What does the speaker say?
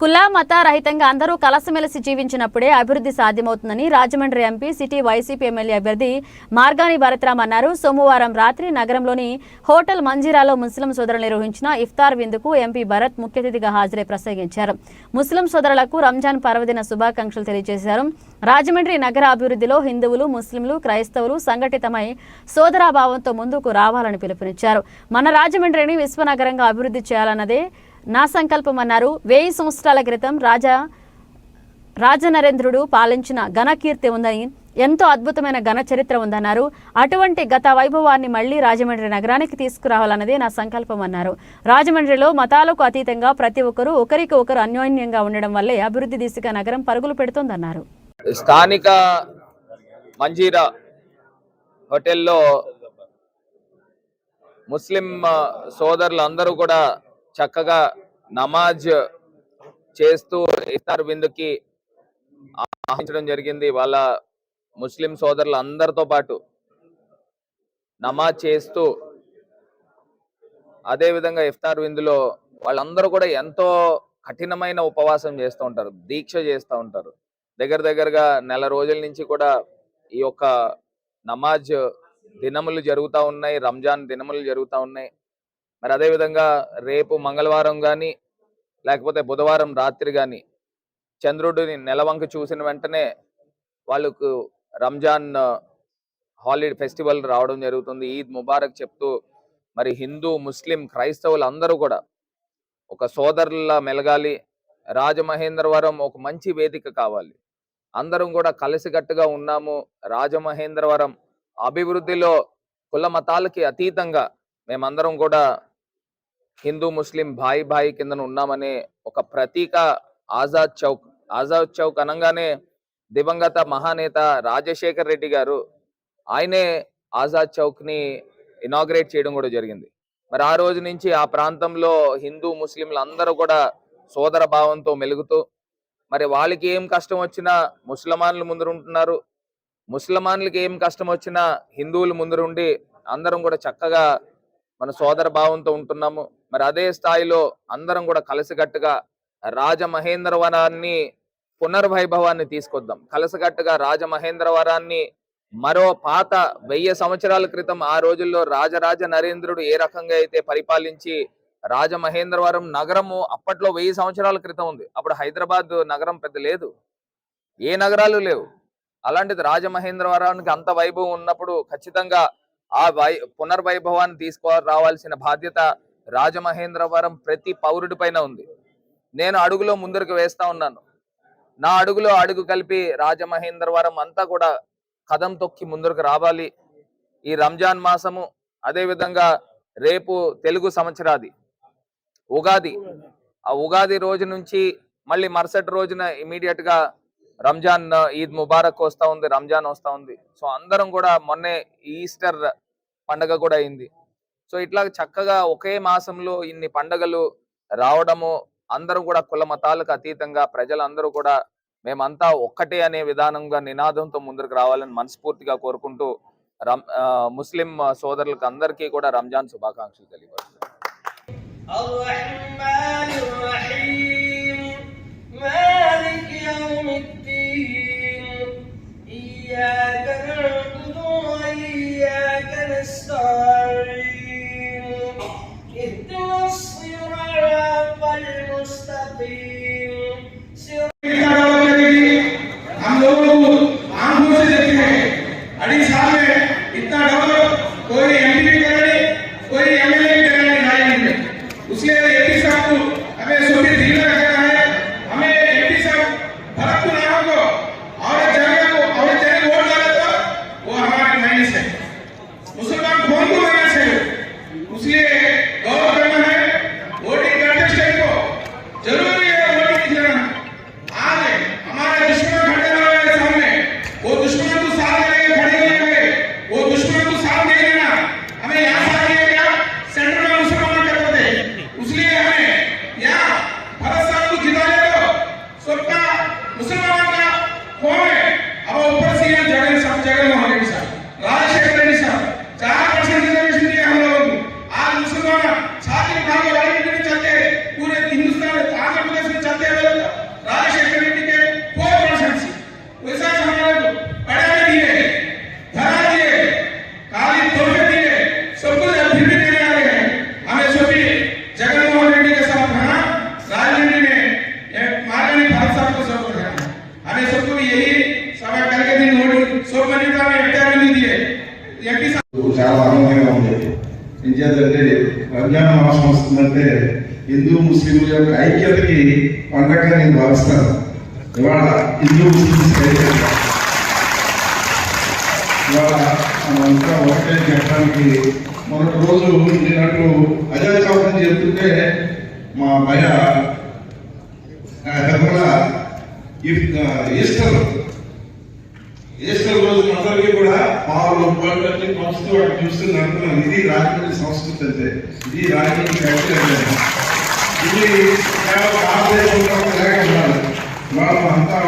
కుల మత రహితంగా అందరూ కలసమెలిసి జీవించినప్పుడే అభివృద్ధి సాధ్యమవుతుందని Rajahmundry MP city YCP MLA అభ్యర్థి మార్గాని భరత్రామ్ అన్నారు. సోమవారం రాత్రి నగరంలోని హోటల్ మంజీరాలో ముస్లిం సోదరులు నిర్వహించిన ఇఫ్తార్ విందుకు ఎంపీ భరత్ ముఖ్య అతిథిగా హాజరై ప్రసంగించారు. ముస్లిం సోదరులకు రంజాన్ పర్వదిన శుభాకాంక్షలు తెలియజేశారు. రాజమండ్రి నగర అభివృద్ధిలో హిందువులు ముస్లింలు క్రైస్తవులు సంఘటితమై సోదరాభావంతో ముందుకు రావాలని పిలుపునిచ్చారు. మన రాజమండ్రిని విశ్వనగరంగా అభివృద్ధి చేయాలన్నదే నా సంకల్పం అన్నారు. వెయ్యి సంవత్సరాల క్రితం రాజా రాజనరేంద్రుడు పాలించిన ఘనకీర్తి ఉందని ఎంతో అద్భుతమైన ఘన చరిత్ర ఉందన్నారు. అటువంటి గత వైభవాన్ని మళ్ళీ రాజమండ్రి నగరానికి తీసుకురావాలన్నదే నా సంకల్పం అన్నారు. రాజమండ్రిలో మతాలకు అతీతంగా ప్రతి ఒక్కరూ ఒకరికి ఒకరు అన్యోన్యంగా ఉండడం వల్లే అభివృద్ధి దిశగా నగరం పరుగులు పెడుతోందన్నారు. స్థానిక మంజీరా హోటల్లో ముస్లిం సోదరులు అందరూ కూడా చక్కగా నమాజ్ చేస్తూ ఇఫ్తార్ విందుకి ఆహ్వానించడం జరిగింది. వాళ్ళ ముస్లిం సోదరులు అందరితో పాటు నమాజ్ చేస్తూ అదే విధంగా ఇఫ్తార్ విందులో వాళ్ళందరూ కూడా ఎంతో కఠినమైన ఉపవాసం చేస్తూ ఉంటారు. దీక్ష చేస్తూ ఉంటారు. దగ్గర దగ్గరగా నెల రోజుల నుంచి కూడా ఈ యొక్క నమాజ్ దినములు జరుగుతూ ఉన్నాయి. రంజాన్ దినములు జరుగుతూ ఉన్నాయి. మరి అదే విధంగా రేపు మంగళవారం కానీ లేకపోతే బుధవారం రాత్రి కానీ చంద్రుడిని నెలవంక చూసిన వెంటనే వాళ్ళకు రంజాన్ హాలిడే ఫెస్టివల్ రావడం జరుగుతుంది. ఈద్ ముబారక్ చెప్తూ మరి హిందూ ముస్లిం క్రైస్తవులు అందరూ కూడా ఒక సోదరులా మెలగాలి. రాజమహేంద్రవరం ఒక మంచి వేదిక కావాలి. అందరం కూడా కలిసికట్టుగా ఉన్నాము. రాజమహేంద్రవరం అభివృద్ధిలో కుల మతాలకి అతీతంగా మేమందరం కూడా హిందూ ముస్లిం భాయి భాయి కింద ఉన్నామనే ఒక ప్రతీక ఆజాద్ చౌక్ ఆజాద్ చౌక్ అనగానే దివంగత మహానేత రాజశేఖర్ రెడ్డి గారు ఆయనే ఆజాద్ చౌక్ని ఇనాగ్రేట్ చేయడం కూడా జరిగింది. మరి ఆ రోజు నుంచి ఆ ప్రాంతంలో హిందూ ముస్లింలు అందరూ కూడా సోదర భావంతో మెలుగుతూ మరి వాళ్ళకి ఏం కష్టం వచ్చినా ముస్లిమాన్లు ముందురుంటున్నారు ముస్లిమాన్లకి ఏం కష్టం వచ్చినా హిందువులు ముందురుండి అందరం కూడా చక్కగా మన సోదర భావంతో ఉంటున్నాము. మరి అదే స్థాయిలో అందరం కూడా కలిసికట్టుగా రాజమహేంద్రవరాన్ని పునర్వైభవాన్ని తీసుకొద్దాం. కలిసికట్టుగా రాజమహేంద్రవరాన్ని మరో పాత వెయ్యి సంవత్సరాల క్రితం ఆ రోజుల్లో రాజరాజ నరేంద్రుడు ఏ రకంగా అయితే పరిపాలించి రాజమహేంద్రవరం నగరము అప్పట్లో వెయ్యి సంవత్సరాల క్రితం ఉంది. అప్పుడు హైదరాబాద్ నగరం పెద్ద లేదు. ఏ నగరాలు లేవు. అలాంటిది రాజమహేంద్రవరానికి అంత వైభవం ఉన్నప్పుడు ఖచ్చితంగా ఆ వై పునర్వైభవాన్ని తీసుకో రావాల్సిన బాధ్యత రాజమహేంద్రవరం ప్రతి పౌరుడి పైన ఉంది. నేను అడుగులో ముందరకు వేస్తా ఉన్నాను. నా అడుగులో అడుగు కలిపి రాజమహేంద్రవరం అంతా కూడా కదం తొక్కి ముందరకు రావాలి. ఈ రంజాన్ మాసము అదే విధంగా రేపు తెలుగు సంవత్సరాది ఉగాది. ఆ ఉగాది రోజు నుంచి మళ్ళీ మరుసటి రోజున ఇమీడియట్గా రంజాన్ ఈద్ ముబారక్ వస్తూ ఉంది రంజాన్ వస్తూ ఉంది సో అందరం కూడా మొన్నే ఈస్టర్ పండగ కూడా అయింది సో ఇట్లా చక్కగా ఒకే మాసంలో ఇన్ని పండగలు రావడము అందరం కూడా కుల మతాలకు అతీతంగా ప్రజలందరూ కూడా మేమంతా ఒక్కటే అనే విధానంగా నినాదంతో ముందుకు రావాలని మనస్ఫూర్తిగా కోరుకుంటూ రం ముస్లిం సోదరులకు అందరికీ కూడా రంజాన్ శుభాకాంక్షలు తెలియపరుస్తున్నాను esta vida. हमें చాలా ఆనందంగా ఉంది ఏం చేద్దంటే రంజాన్ మాసం వస్తుందంటే హిందూ ముస్లింల యొక్క ఐక్యతకి పండగ నేను భావిస్తాను ఇవాళ హిందూ ముస్లింస్ ఐక్యత ఇవాళ మనంతా ఒకటే చెప్పడానికి మొదటి రోజు నేనట్టు అజాత్ చౌకని చెప్తుంటే మా భయ హెర్మల ఈస్టర్ ఈస్టర్ రోజు అందరికీ కూడా పాలు పండ్లన్నీ పంచుతూ అక్కడ చూస్తూ నడుపుతున్నాం ఇది రాజకీయ సంస్కృతి అంటే ఇది రాజకీయ కల్చర్ ఇది భారతదేశంలో లేకుండా మనం అంతా